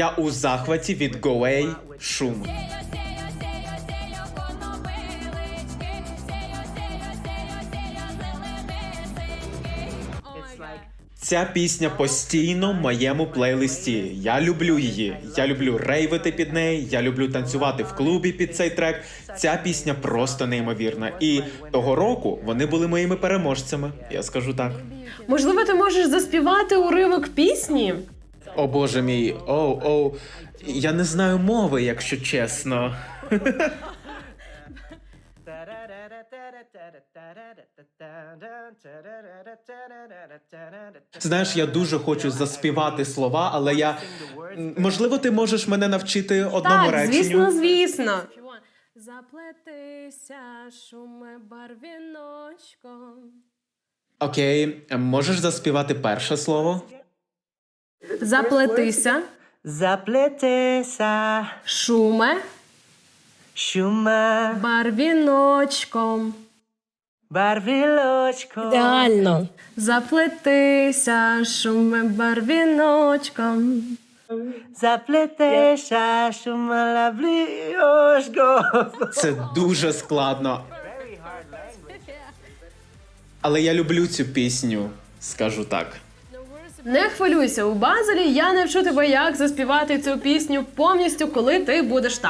Я у захваті від Гоей шум. Ця пісня постійно в моєму плейлисті. Я люблю її. Я люблю рейвити під неї. Я люблю танцювати в клубі під цей трек. Ця пісня просто неймовірна. І того року вони були моїми переможцями. Я скажу так. Можливо, ти можеш заспівати уривок пісні? О боже мій, оу, оу. Я не знаю мови, якщо чесно. Знаєш, я дуже хочу заспівати слова, але я можливо, ти можеш мене навчити одному Так, реченню. звісно, звісно. Заплетися шуме барвіночком. Окей, можеш заспівати перше слово? Заплетися, Заплетеся, шуме, шума, барвіночком. барвілочко. Ідеально. Заплетися, шуме, барвіночком. Заплетеся, шума, лавліошко. Це дуже складно. Але я люблю цю пісню, скажу так. Не хвилюйся, у Базелі я навчу тебе, як заспівати цю пісню повністю, коли ти будеш там.